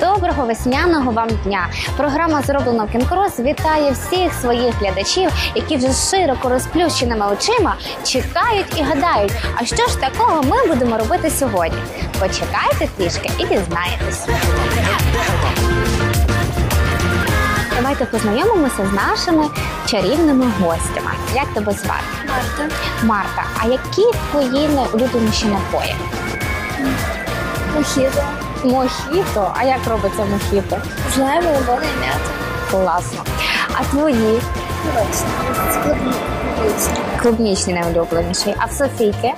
Доброго весняного вам дня! Програма зроблено Кінкрос вітає всіх своїх глядачів, які вже з широко розплющеними очима чекають і гадають, а що ж такого ми будемо робити сьогодні? Почекайте трішки і дізнаєтесь. Давайте познайомимося з нашими чарівними гостями. Як тебе звати? Марта. Марта, а які твої найулюбленіші напої? Мохіто. Мохіто. А як робиться мохіто? Знаємо лимон і м'ята. Класно. А твої клубнічні найулюбленіші. А в Софійки?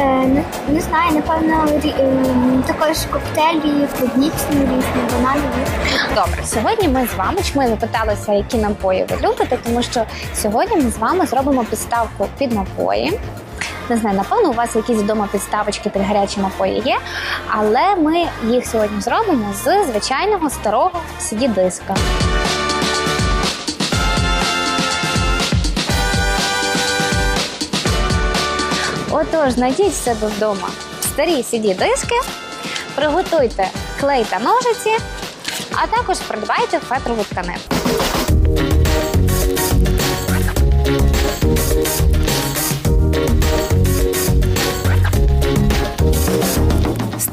Е, не, не знаю, напевно, рі- ем, також коктейлі, клубнічні різні, бананові. Добре, сьогодні ми з вами чому я запиталася, які напої ви любите, тому що сьогодні ми з вами зробимо підставку під напої. Не знаю, напевно, у вас якісь вдома підставочки під гарячі напої є, але ми їх сьогодні зробимо з звичайного старого CD-диска. Отож, знайдіть себе вдома старі CD-диски, приготуйте клей та ножиці, а також придбайте фетрову тканину.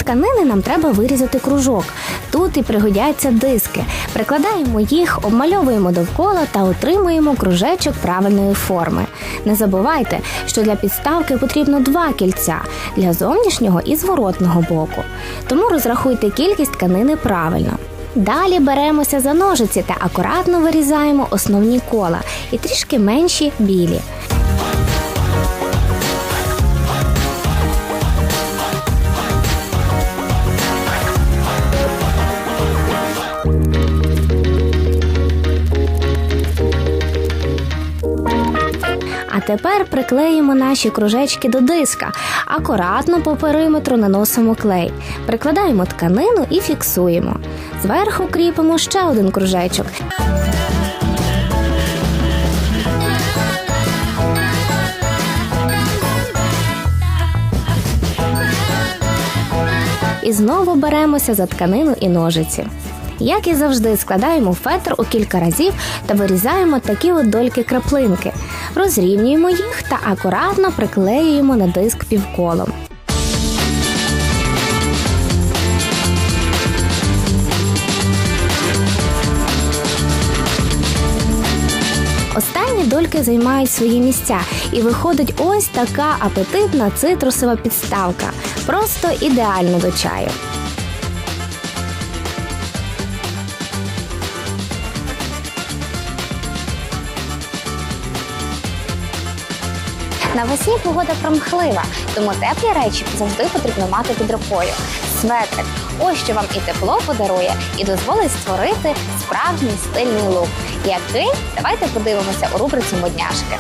Тканини нам треба вирізати кружок. Тут і пригодяться диски. Прикладаємо їх, обмальовуємо довкола та отримуємо кружечок правильної форми. Не забувайте, що для підставки потрібно два кільця для зовнішнього і зворотного боку. Тому розрахуйте кількість тканини правильно. Далі беремося за ножиці та акуратно вирізаємо основні кола і трішки менші білі. Тепер приклеїмо наші кружечки до диска. Акуратно по периметру наносимо клей. Прикладаємо тканину і фіксуємо. Зверху кріпимо ще один кружечок. І знову беремося за тканину і ножиці. Як і завжди, складаємо фетр у кілька разів та вирізаємо такі от дольки краплинки. Розрівнюємо їх та акуратно приклеюємо на диск півколом. Останні дольки займають свої місця, і виходить ось така апетитна цитрусова підставка. Просто ідеально до чаю. Навесні погода промхлива, тому теплі речі завжди потрібно мати під рукою. Светрик ось що вам і тепло подарує, і дозволить створити справжній стильний лук. Який? Давайте подивимося у рубриці модняшки.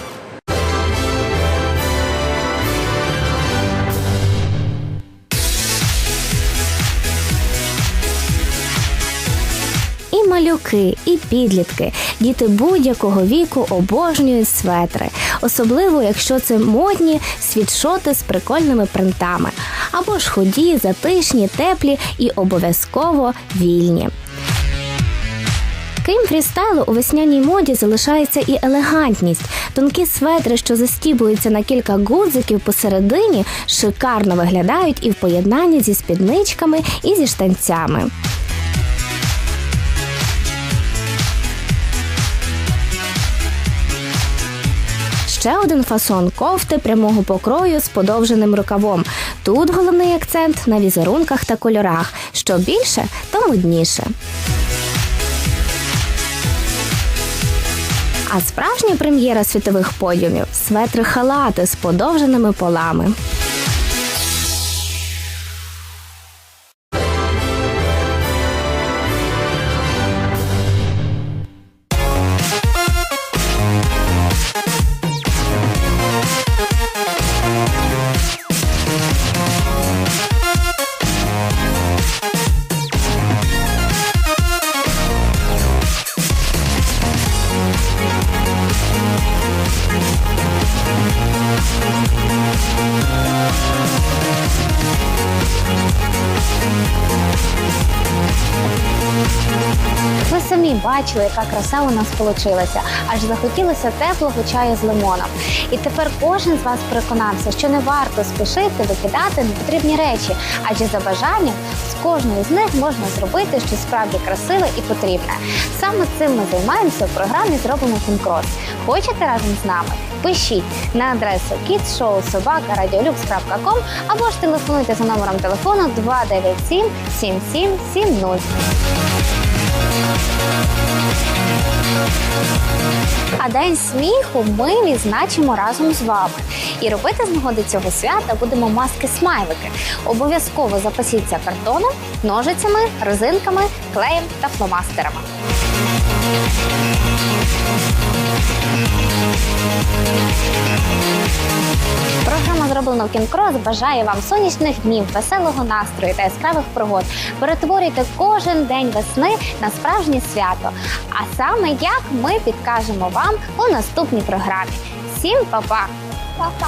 І малюки, і підлітки, діти будь-якого віку обожнюють светри, особливо якщо це модні світшоти з прикольними принтами, або ж ході, затишні, теплі і обов'язково вільні. Крім фрістайлу, у весняній моді залишається і елегантність. Тонкі светри, що застібуються на кілька гудзиків посередині, шикарно виглядають і в поєднанні зі спідничками і зі штанцями. Ще один фасон кофти прямого покрою з подовженим рукавом. Тут головний акцент на візерунках та кольорах. Що більше, то модніше. А справжня прем'єра світових подіумів светри халати з подовженими полами. Самі бачили, яка краса у нас вийшла. Аж захотілося теплого чаю з лимоном. І тепер кожен з вас переконався, що не варто спішити викидати непотрібні речі, адже за бажанням з кожної з них можна зробити щось справді красиве і потрібне. Саме цим ми займаємося у програмі Зроблено Фінкрос. Хочете разом з нами? Пишіть на адресу kidsshowsobaka.radiolux.com або ж телефонуйте за номером телефону 297 7770. А день сміху ми відзначимо разом з вами. І робити з нагоди цього свята будемо маски-смайлики. Обов'язково запасіться картоном, ножицями, резинками, клеєм та фломастерами. Зроблено в Кінкрос бажає вам сонячних днів, веселого настрою та яскравих пригод. Перетворюйте кожен день весни на справжнє свято. А саме як ми підкажемо вам у наступній програмі. Всім па-па! Па-па.